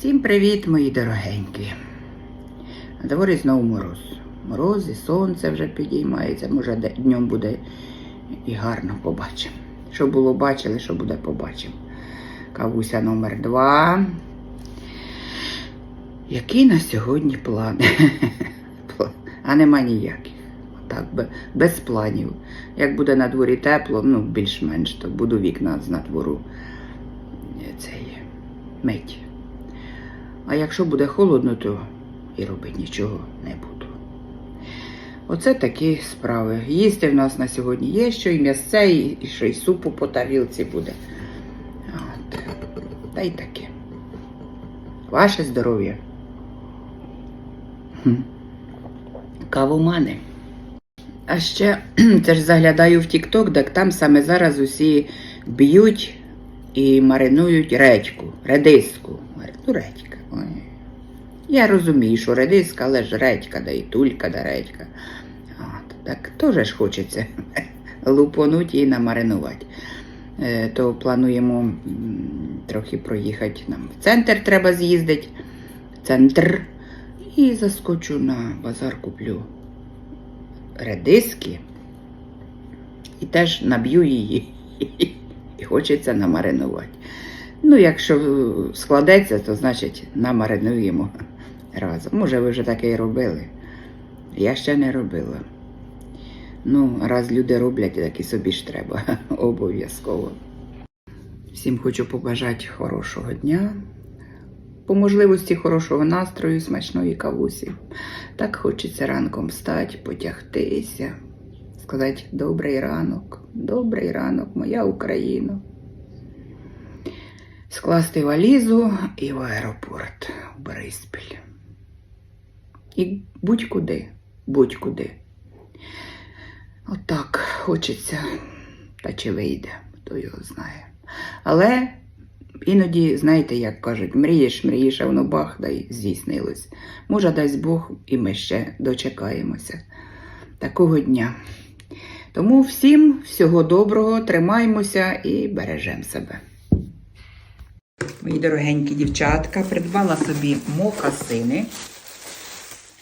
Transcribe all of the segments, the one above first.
Всім привіт, мої дорогенькі. На дворі знову мороз. Мороз і сонце вже підіймається. Може, днем буде і гарно побачимо. Що було бачили, що буде побачимо. Кавуся номер два. Які на сьогодні плани? А нема ніяких. Так, без планів. Як буде на дворі тепло, ну більш-менш, то буду вікна з надвору цей мить. А якщо буде холодно, то і робити нічого не буду. Оце такі справи. Їсти в нас на сьогодні є, що і м'ясце, і, що і супу по тарілці буде. От. Та й таке. Ваше здоров'я. Хм. Кавомани. А ще це ж заглядаю в Тік-Ток, там саме зараз усі б'ють і маринують редьку, редиску. Ну, редька. Ой. Я розумію, що редиска, але ж редька, да і тулька, да редька. От, так теж ж хочеться лупонуть і намаринувати. Е, то плануємо трохи проїхати нам. В центр треба з'їздити. Центр. І заскочу на базар, куплю редиски. І теж наб'ю її. І хочеться намаринувати. Ну, якщо складеться, то значить намаринуємо разом. Може, ви вже таке і робили. Я ще не робила. Ну, раз люди роблять, так і собі ж треба. Обов'язково. Всім хочу побажати хорошого дня. По можливості хорошого настрою, смачної кавусі. Так хочеться ранком встати, потягтися, сказати добрий ранок, добрий ранок, моя Україна скласти валізу і в аеропорт в Бориспіль. І будь-куди, будь-куди. Отак хочеться, та чи вийде, хто його знає. Але іноді, знаєте, як кажуть, мрієш, мрієш, а воно бах, да й здійснилось. Може, дасть Бог, і ми ще дочекаємося такого дня. Тому всім всього доброго, тримаймося і бережемо себе. Мої дорогенькі дівчатка, придбала собі мокасини.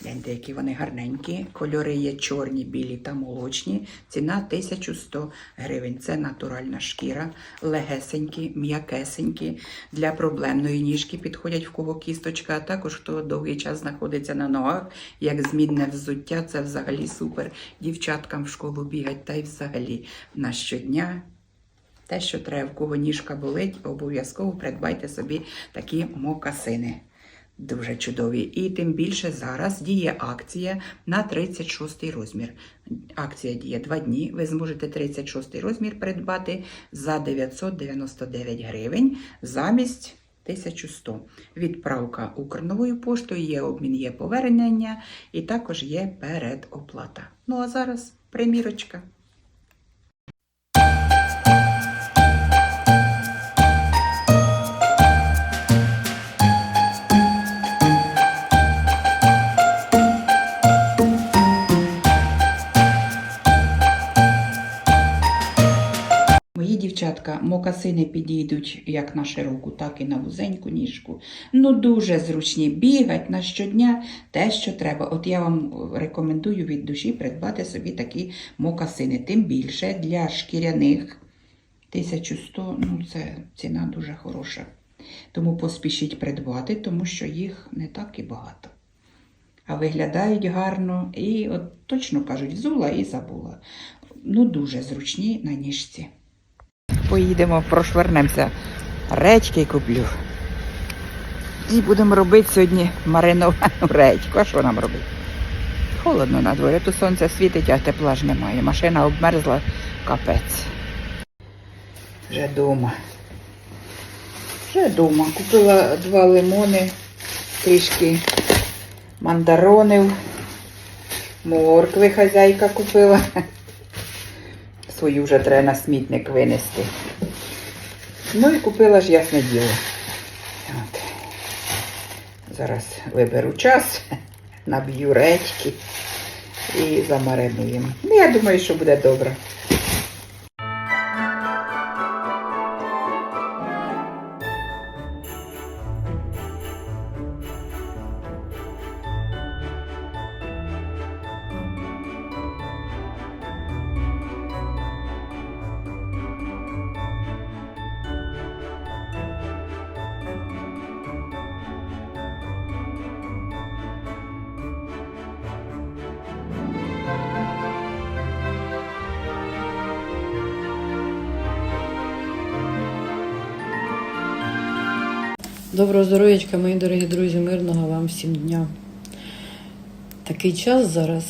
Гляньте, які вони гарненькі. Кольори є чорні, білі та молочні. Ціна 1100 гривень. Це натуральна шкіра, легесенькі, м'якесенькі. Для проблемної ніжки підходять в кого кісточка, а також хто довгий час знаходиться на ногах, як змінне взуття. Це взагалі супер. Дівчаткам в школу бігать та й взагалі на щодня. Те, що треба, в кого ніжка болить, обов'язково придбайте собі такі мокасини. Дуже чудові. І тим більше зараз діє акція на 36 розмір. Акція діє 2 дні. Ви зможете 36 розмір придбати за 999 гривень замість 1100. Відправка Укрновою поштою, є обмін, є повернення і також є передоплата. Ну а зараз примірочка. Дівчатка, мокасини підійдуть як на широку, так і на вузеньку ніжку. Ну, дуже зручні. Бігать на щодня те, що треба. От я вам рекомендую від душі придбати собі такі мокасини. Тим більше для шкіряних 1100, ну це ціна дуже хороша. Тому поспішіть придбати, тому що їх не так і багато. А виглядають гарно і, от точно кажуть, взула і забула. Ну, дуже зручні на ніжці. Поїдемо, прошвернемося. Редьки куплю. І будемо робити сьогодні мариновану редьку. А що нам робити? Холодно на дворі, тут сонце світить, а тепла ж немає. Машина обмерзла, капець. Вже вдома. Вже вдома. Купила два лимони, трішки мандаронів, моркви хазяйка купила. Свою вже треба на смітник винести. Ну і купила ж ясне діло. От. Зараз виберу час, наб'ю речки і замаринуємо. Ну, я думаю, що буде добре. Доброго здоров'ячка, мої дорогі друзі, мирного вам всім дня. Такий час зараз.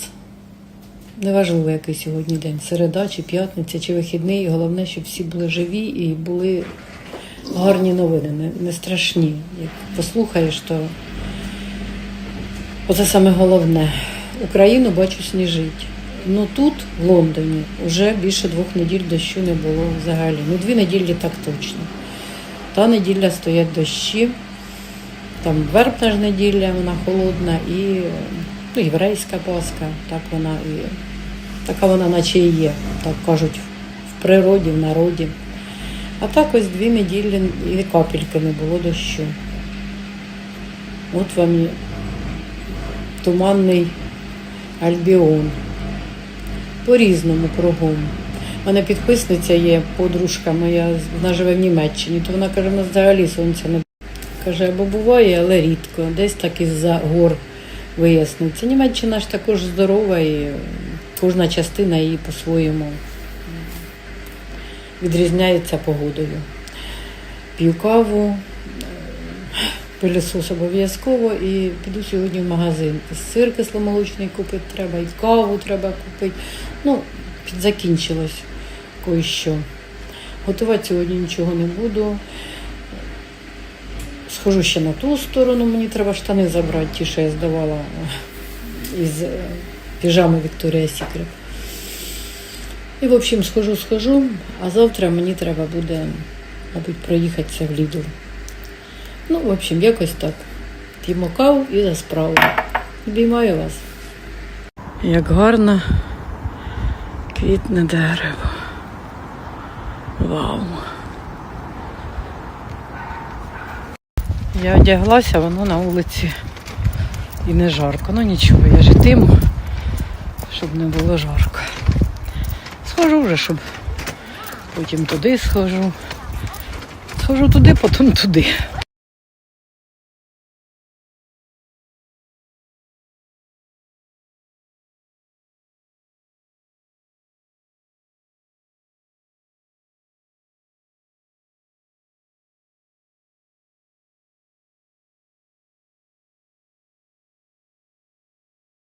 Неважливо, який сьогодні день, середа чи п'ятниця, чи вихідний. Головне, щоб всі були живі і були гарні новини, не, не страшні. Як послухаєш, то оце саме головне. Україну бачу сніжить. Ну тут, в Лондоні, вже більше двох неділь дощу не було взагалі. Ну, дві неділі так точно. Та неділя стоять дощі. Там вербна ж неділя, вона холодна, і ну, єврейська Пасха, так вона і така вона наче і є, так кажуть, в природі, в народі. А так ось дві неділі і капельки не було дощу. От вам туманний альбіон. По-різному кругом. У мене підписниця є, подружка моя, вона живе в Німеччині, то вона каже, в нас взагалі сонця не каже, або буває, але рідко. Десь так із-за гор виясниться. Німеччина ж також здорова і кожна частина її по-своєму відрізняється погодою. П'ю каву, пилісос обов'язково і піду сьогодні в магазин. Сир кисломолочний купити треба, і каву треба купити. Ну, підзакінчилось кое-що. Готувати сьогодні нічого не буду. Схожу ще на ту сторону, мені треба штани забрати, ті, що я здавала із е, піжами Вікторія Сікрет. І, в общем, схожу, схожу, а завтра мені треба буде, мабуть, проїхатися в Лідл. Ну, в общем, якось так. П'ємо каву і за справу. Обіймаю вас. Як гарно квітне дерево. Вау. Я одяглася, воно на вулиці і не жарко. Ну нічого, я житиму, щоб не було жарко. Схожу вже, щоб потім туди схожу. Схожу туди, потім туди.